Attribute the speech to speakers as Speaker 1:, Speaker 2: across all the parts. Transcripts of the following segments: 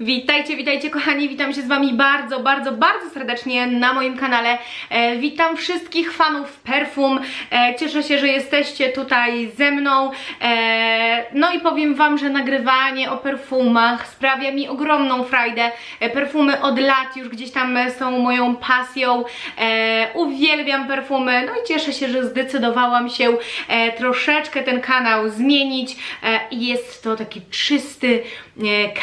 Speaker 1: Witajcie, witajcie kochani, witam się z Wami bardzo, bardzo, bardzo serdecznie na moim kanale. E, witam wszystkich fanów perfum, e, cieszę się, że jesteście tutaj ze mną. E, no i powiem Wam, że nagrywanie o perfumach sprawia mi ogromną frajdę. E, perfumy od lat już gdzieś tam są moją pasją. E, uwielbiam perfumy, no i cieszę się, że zdecydowałam się e, troszeczkę ten kanał zmienić. Jest to taki czysty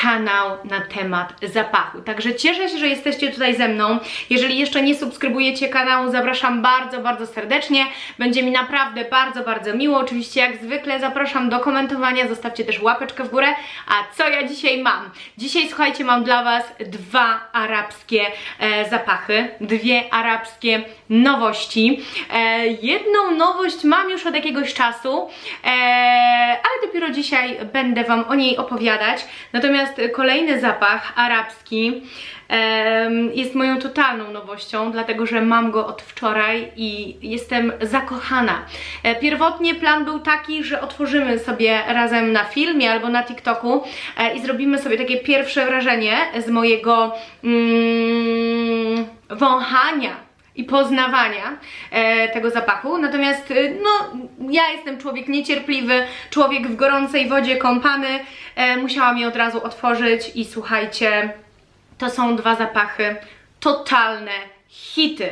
Speaker 1: kanał na temat zapachu. Także cieszę się, że jesteście tutaj ze mną. Jeżeli jeszcze nie subskrybujecie kanału, zapraszam bardzo, bardzo serdecznie. Będzie mi naprawdę bardzo, bardzo miło. Oczywiście jak zwykle zapraszam do komentowania, zostawcie też łapeczkę w górę. A co ja dzisiaj mam? Dzisiaj słuchajcie, mam dla Was dwa arabskie e, zapachy, dwie arabskie nowości. E, jedną nowość mam już od jakiegoś czasu, e, ale dopiero dzisiaj będę Wam o niej opowiadać. Natomiast kolejny zapach arabski jest moją totalną nowością, dlatego że mam go od wczoraj i jestem zakochana. E, Pierwotnie plan był taki, że otworzymy sobie razem na filmie albo na TikToku e, i zrobimy sobie takie pierwsze wrażenie z mojego mm, wąchania i poznawania e, tego zapachu. Natomiast, e, no, ja jestem człowiek niecierpliwy, człowiek w gorącej wodzie kąpany. E, musiałam je od razu otworzyć i słuchajcie, to są dwa zapachy totalne hity.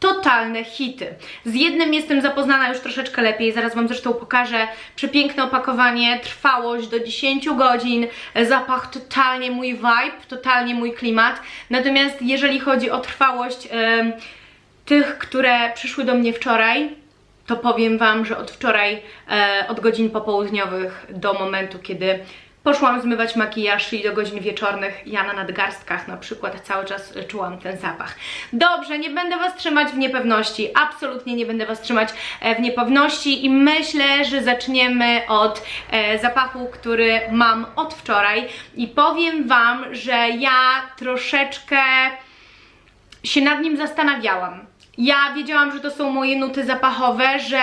Speaker 1: Totalne hity. Z jednym jestem zapoznana już troszeczkę lepiej, zaraz Wam zresztą pokażę. Przepiękne opakowanie, trwałość do 10 godzin, zapach totalnie mój vibe, totalnie mój klimat. Natomiast jeżeli chodzi o trwałość em, tych, które przyszły do mnie wczoraj, to powiem Wam, że od wczoraj, e, od godzin popołudniowych do momentu, kiedy poszłam zmywać makijaż i do godzin wieczornych, ja na nadgarstkach na przykład cały czas czułam ten zapach. Dobrze, nie będę Was trzymać w niepewności, absolutnie nie będę Was trzymać e, w niepewności i myślę, że zaczniemy od e, zapachu, który mam od wczoraj i powiem Wam, że ja troszeczkę się nad nim zastanawiałam. Ja wiedziałam, że to są moje nuty zapachowe, że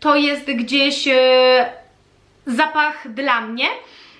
Speaker 1: to jest gdzieś e, zapach dla mnie.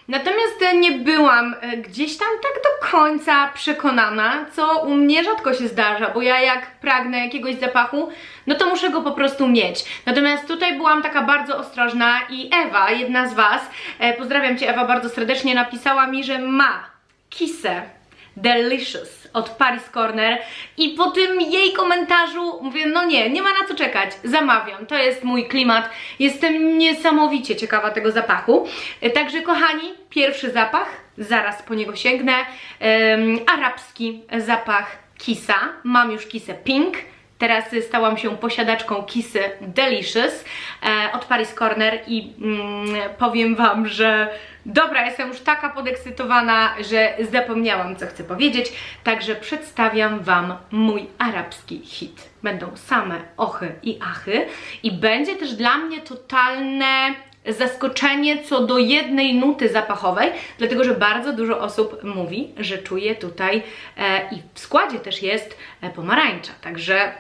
Speaker 1: Natomiast nie byłam e, gdzieś tam tak do końca przekonana, co u mnie rzadko się zdarza, bo ja jak pragnę jakiegoś zapachu, no to muszę go po prostu mieć. Natomiast tutaj byłam taka bardzo ostrożna i Ewa, jedna z Was, e, pozdrawiam Cię Ewa bardzo serdecznie, napisała mi, że ma kisę Delicious od Paris Corner. I po tym jej komentarzu mówię, no nie, nie ma na co czekać, zamawiam, to jest mój klimat, jestem niesamowicie ciekawa tego zapachu. E, Także kochani, pierwszy zapach, zaraz po niego sięgnę, em, arabski zapach kisa, mam już kisę pink, Teraz y, stałam się posiadaczką kisy Delicious e, od Paris Corner i mm, powiem Wam, że dobra, jestem już taka podekscytowana, że zapomniałam co chcę powiedzieć, także przedstawiam Wam mój arabski hit. Będą same ochy i achy. I będzie też dla mnie totalne zaskoczenie co do jednej nuty zapachowej, dlatego że bardzo dużo osób mówi, że czuje tutaj e, i w składzie też jest e, pomarańcza, także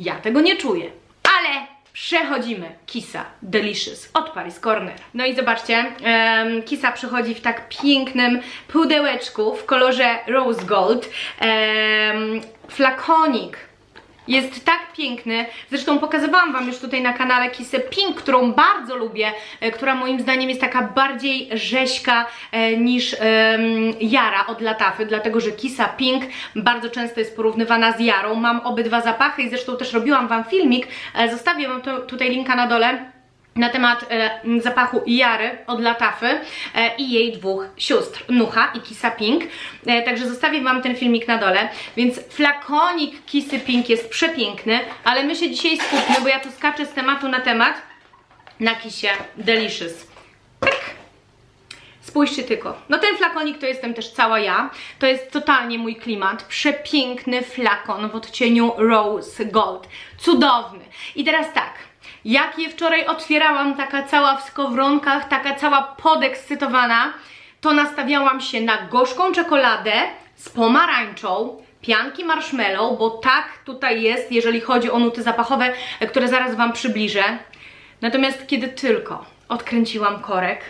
Speaker 1: ja tego nie czuję. Ale przechodzimy Kisa Delicious od Paris Corner. No i zobaczcie, em, Kisa przychodzi w tak pięknym pudełeczku w kolorze rose gold. Em, flakonik jest tak piękny. Zresztą pokazywałam Wam już tutaj na kanale Kisę Pink, którą bardzo lubię, e, która moim zdaniem jest taka bardziej rzeźka e, niż Jara od Latafy, dlatego że Kisa Pink bardzo często jest porównywana z Jarą. Mam obydwa zapachy i zresztą też robiłam Wam filmik, e, zostawię Wam to, tutaj linka na dole na temat e, zapachu Jary od Latafy e, i jej dwóch sióstr, Nucha i Kisa Pink. E, także zostawię Wam ten filmik na dole. Więc flakonik Kisy Pink jest przepiękny, ale my się dzisiaj skupmy, bo ja tu skaczę z tematu na temat na Kisie Delicious. Tak. Spójrzcie tylko. No ten flakonik to jestem też cała ja. To jest totalnie mój klimat. Przepiękny flakon w odcieniu Rose Gold. Cudowny. I teraz tak. Jak je wczoraj otwierałam, taka cała w skowronkach, taka cała podekscytowana, to nastawiałam się na gorzką czekoladę z pomarańczą, pianki marshmallow, bo tak tutaj jest, jeżeli chodzi o nuty zapachowe, które zaraz Wam przybliżę. Natomiast kiedy tylko odkręciłam korek,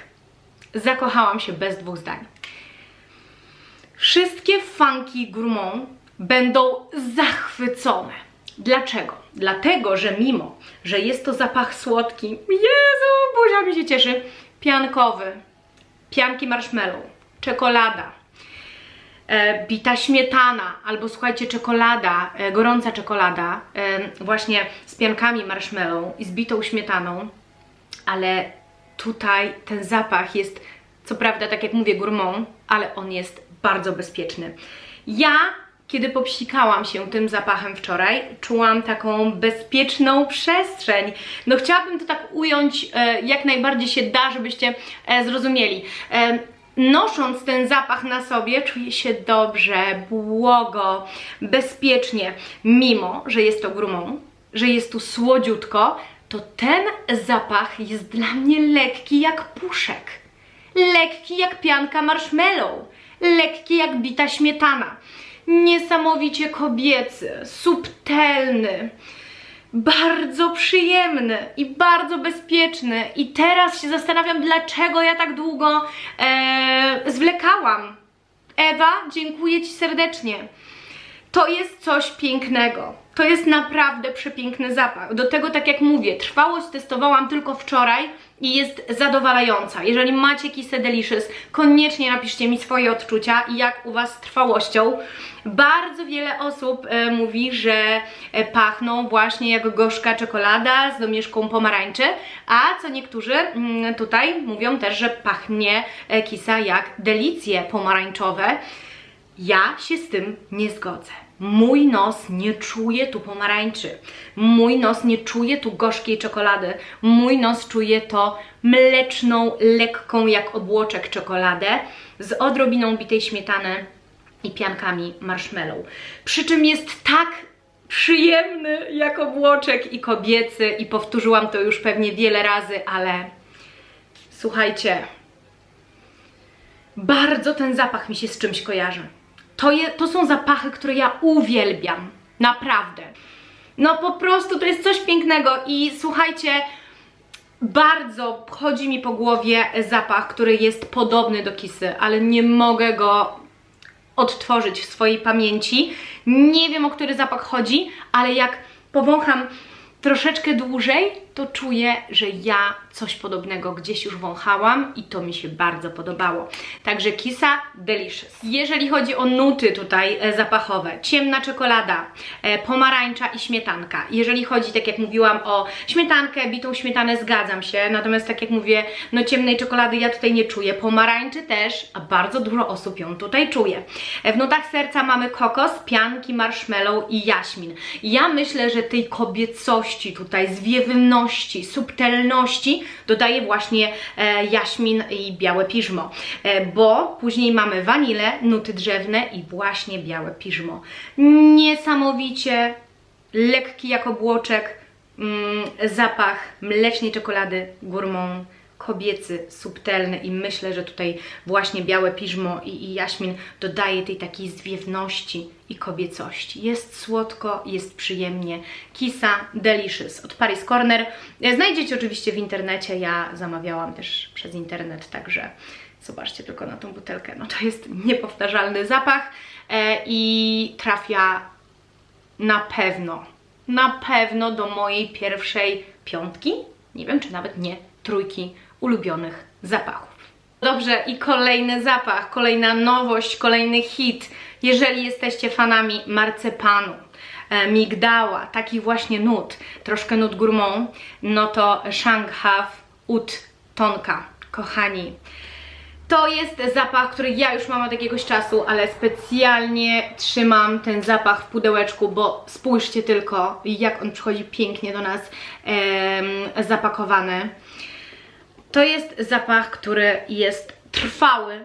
Speaker 1: zakochałam się bez dwóch zdań. Wszystkie fanki Gourmand będą zachwycone. Dlaczego? Dlatego, że mimo, że jest to zapach słodki, Jezu, buzia mi się cieszy, piankowy, pianki marshmallow, czekolada, e, bita śmietana, albo słuchajcie, czekolada, e, gorąca czekolada, e, właśnie z piankami marshmallow i z bitą śmietaną, ale tutaj ten zapach jest, co prawda, tak jak mówię, gourmand, ale on jest bardzo bezpieczny. Ja, kiedy popsikałam się tym zapachem wczoraj, czułam taką bezpieczną przestrzeń. No chciałabym to tak ująć e, jak najbardziej się da, żebyście e, zrozumieli. E, Nosząc ten zapach na sobie, czuję się dobrze, błogo, bezpiecznie, mimo że jest to grumą, że jest tu słodziutko, to ten zapach jest dla mnie lekki jak puszek, lekki jak pianka marshmallow, lekki jak bita śmietana, niesamowicie kobiecy, subtelny, bardzo przyjemny i bardzo bezpieczny. I teraz się zastanawiam, dlaczego ja tak długo e, zwlekałam. Ewa, dziękuję Ci serdecznie. To jest coś pięknego. To jest naprawdę przepiękny zapach. Do tego, tak jak mówię, trwałość testowałam tylko wczoraj i jest zadowalająca. Jeżeli macie Kissę Delicious, koniecznie napiszcie mi swoje odczucia i jak u Was z trwałością. Bardzo wiele osób e, mówi, że e, pachną właśnie jak gorzka czekolada z domieszką pomarańczy, a co niektórzy mm, tutaj mówią też, że pachnie e, kisa jak delicje pomarańczowe. Ja się z tym nie zgodzę. Mój nos nie czuje tu pomarańczy. Mój nos nie czuje tu gorzkiej czekolady. Mój nos czuje to mleczną, lekką jak obłoczek czekoladę z odrobiną bitej śmietany i piankami marshmallow. Przy czym jest tak przyjemny jak obłoczek i kobiecy i powtórzyłam to już pewnie wiele razy, ale słuchajcie, bardzo ten zapach mi się z czymś kojarzy. To, je, to są zapachy, które ja uwielbiam. Naprawdę. No po prostu to jest coś pięknego i słuchajcie, bardzo chodzi mi po głowie zapach, który jest podobny do kisy, ale nie mogę go odtworzyć w swojej pamięci. Nie wiem o który zapach chodzi, ale jak powącham troszeczkę dłużej, to czuję, że ja coś podobnego gdzieś już wąchałam i to mi się bardzo podobało. Także Kisa Delicious. Jeżeli chodzi o nuty tutaj e, zapachowe, ciemna czekolada, e, pomarańcza i śmietanka. Jeżeli chodzi, tak jak mówiłam, o śmietankę, bitą śmietanę, zgadzam się, natomiast tak jak mówię, no ciemnej czekolady ja tutaj nie czuję. Pomarańczy też, a bardzo dużo osób ją tutaj czuje. E, w nutach serca mamy kokos, pianki, marshmallow i jaśmin. Ja myślę, że tej kobiecości tutaj, zwiewności, subtelności dodaje właśnie e, jaśmin i białe piżmo, e, bo później mamy wanilę, nuty drzewne i właśnie białe piżmo. Niesamowicie lekki jak obłoczek, mm, zapach mlecznej czekolady gourmand kobiecy, subtelny i myślę, że tutaj właśnie białe piżmo i, i jaśmin dodaje tej takiej zwiewności i kobiecości. Jest słodko, jest przyjemnie. Kisa Delicious od Paris Corner. Znajdziecie oczywiście w internecie, ja zamawiałam też przez internet, także zobaczcie tylko na tą butelkę. No to jest niepowtarzalny zapach e, i trafia na pewno, na pewno do mojej pierwszej piątki, nie wiem czy nawet nie, trójki ulubionych zapachów. Dobrze, i kolejny zapach, kolejna nowość, kolejny hit. Jeżeli jesteście fanami marcepanu, e, migdała, taki właśnie nut, troszkę nut gourmand, no to Shanghaf Ut Tonka. Kochani, to jest zapach, który ja już mam od jakiegoś czasu, ale specjalnie trzymam ten zapach w pudełeczku, bo spójrzcie tylko, jak on przychodzi pięknie do nas em, zapakowany. To jest zapach, który jest trwały,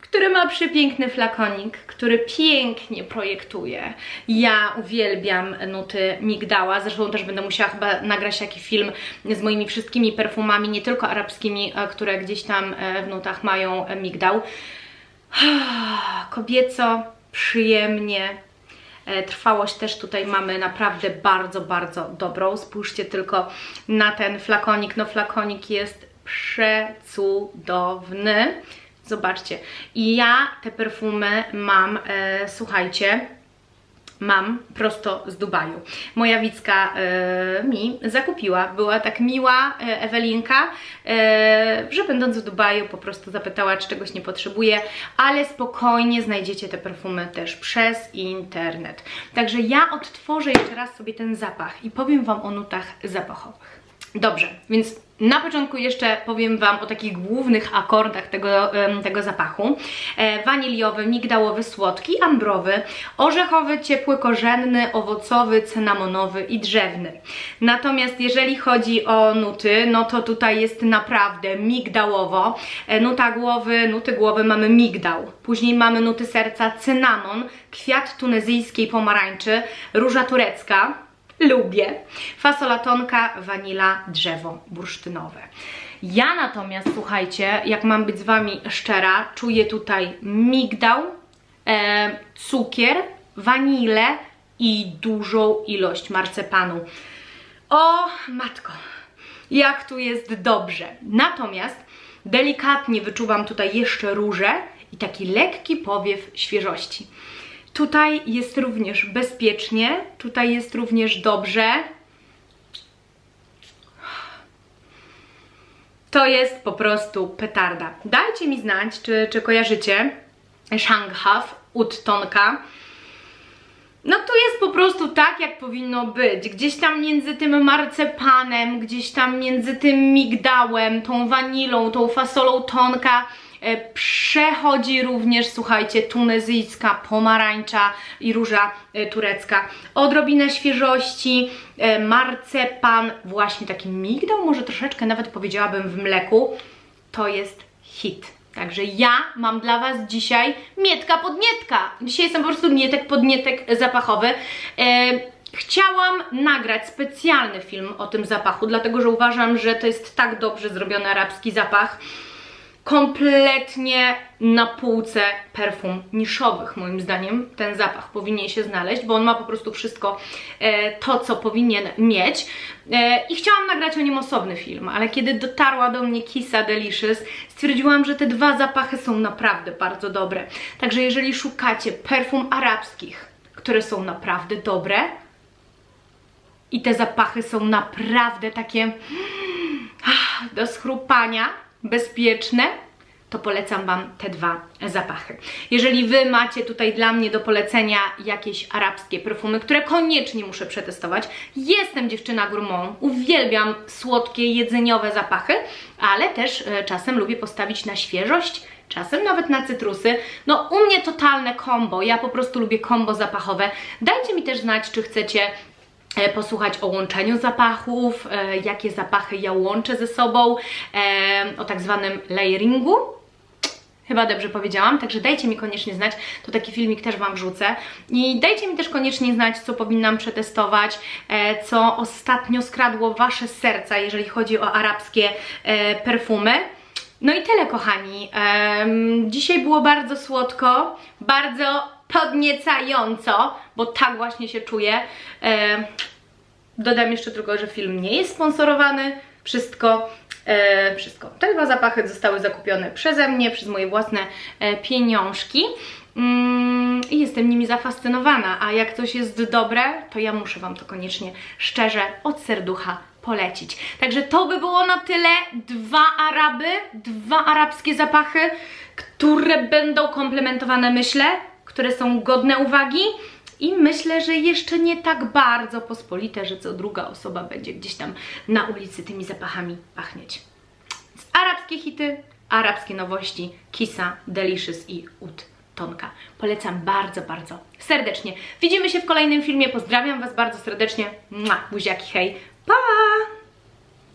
Speaker 1: który ma przepiękny flakonik, który pięknie projektuje. Ja uwielbiam nuty migdała, zresztą też będę musiała chyba nagrać taki film z moimi wszystkimi perfumami, nie tylko arabskimi, e, które gdzieś tam e, w nutach mają e, migdał. Kobieco, przyjemnie, Trwałość też tutaj mamy naprawdę bardzo, bardzo dobrą. Spójrzcie tylko na ten flakonik. No flakonik jest przecudowny. Zobaczcie. I ja te perfumy mam, e, słuchajcie, mam prosto z Dubaju. Moja Wicka e, mi zakupiła. Była tak miła e, Ewelinka, e, że będąc w Dubaju po prostu zapytała, czy czegoś nie potrzebuje, ale spokojnie znajdziecie te perfumy też przez internet. Także ja odtworzę jeszcze raz sobie ten zapach i powiem Wam o nutach zapachowych. Dobrze, więc na początku jeszcze powiem Wam o takich głównych akordach tego, tego zapachu. E, waniliowy, migdałowy, słodki, ambrowy, orzechowy, ciepły, korzenny, owocowy, cynamonowy i drzewny. Natomiast jeżeli chodzi o nuty, no to tutaj jest naprawdę migdałowo. E, nuta głowy, nuty głowy mamy migdał. Później mamy nuty serca, cynamon, kwiat tunezyjskiej pomarańczy, róża turecka, lubię. Fasola tonka, wanila, drzewo bursztynowe. Ja natomiast, słuchajcie, jak mam być z Wami szczera, czuję tutaj migdał, e, cukier, wanilę i dużą ilość marcepanu. O matko, jak tu jest dobrze. Natomiast delikatnie wyczuwam tutaj jeszcze różę i taki lekki powiew świeżości. Tutaj jest również bezpiecznie, tutaj jest również dobrze. To jest po prostu petarda. Dajcie mi znać, czy, czy kojarzycie Shanghaf Tonka. No to jest po prostu tak, jak powinno być. Gdzieś tam między tym marcepanem, gdzieś tam między tym migdałem, tą wanilą, tą fasolą tonka przechodzi również, słuchajcie, tunezyjska pomarańcza i róża e, turecka. Odrobinę świeżości, e, marcepan, właśnie taki migdał, może troszeczkę nawet powiedziałabym w mleku. To jest hit. Także ja mam dla Was dzisiaj mietka podnietka. Dzisiaj jestem po prostu mietek podnietek zapachowy. E, chciałam nagrać specjalny film o tym zapachu, dlatego że uważam, że to jest tak dobrze zrobiony arabski zapach. Kompletnie na półce perfum niszowych, moim zdaniem, ten zapach powinien się znaleźć, bo on ma po prostu wszystko e, to, co powinien mieć. E, I chciałam nagrać o nim osobny film, ale kiedy dotarła do mnie Kissa Delicious, stwierdziłam, że te dwa zapachy są naprawdę bardzo dobre. Także jeżeli szukacie perfum arabskich, które są naprawdę dobre i te zapachy są naprawdę takie ah, do schrupania, bezpieczne, to polecam Wam te dwa zapachy. Jeżeli Wy macie tutaj dla mnie do polecenia jakieś arabskie perfumy, które koniecznie muszę przetestować, jestem dziewczyna gourmand, uwielbiam słodkie, jedzeniowe zapachy, ale też e, czasem lubię postawić na świeżość, czasem nawet na cytrusy. No u mnie totalne kombo, ja po prostu lubię kombo zapachowe. Dajcie mi też znać, czy chcecie posłuchać o łączeniu zapachów, e, jakie zapachy ja łączę ze sobą, e, o tak zwanym layeringu. Chyba dobrze powiedziałam, także dajcie mi koniecznie znać, to taki filmik też Wam wrzucę. I dajcie mi też koniecznie znać, co powinnam przetestować, e, co ostatnio skradło Wasze serca, jeżeli chodzi o arabskie e, perfumy. No i tyle, kochani. Dzisiaj było bardzo słodko, bardzo podniecająco, bo tak właśnie się czuję. Em, Dodam jeszcze tylko, że film nie jest sponsorowany. Wszystko, e, wszystko. Te dwa zapachy zostały zakupione przeze mnie, przez moje własne e, pieniążki. Mm, I jestem nimi zafascynowana, a jak coś jest dobre, to ja muszę Wam to koniecznie szczerze od serducha polecić. Także to by było na tyle. Dwa Araby, dwa arabskie zapachy, które będą komplementowane, myślę, które są godne uwagi. I myślę, że jeszcze nie tak bardzo pospolite, że co druga osoba będzie gdzieś tam na ulicy tymi zapachami pachnieć. Więc arabskie hity, arabskie nowości, Kisa, Delicious i Ud Tonka. Polecam bardzo, bardzo serdecznie. Widzimy się w kolejnym filmie. Pozdrawiam Was bardzo serdecznie. Mua, buziaki, hej. Pa!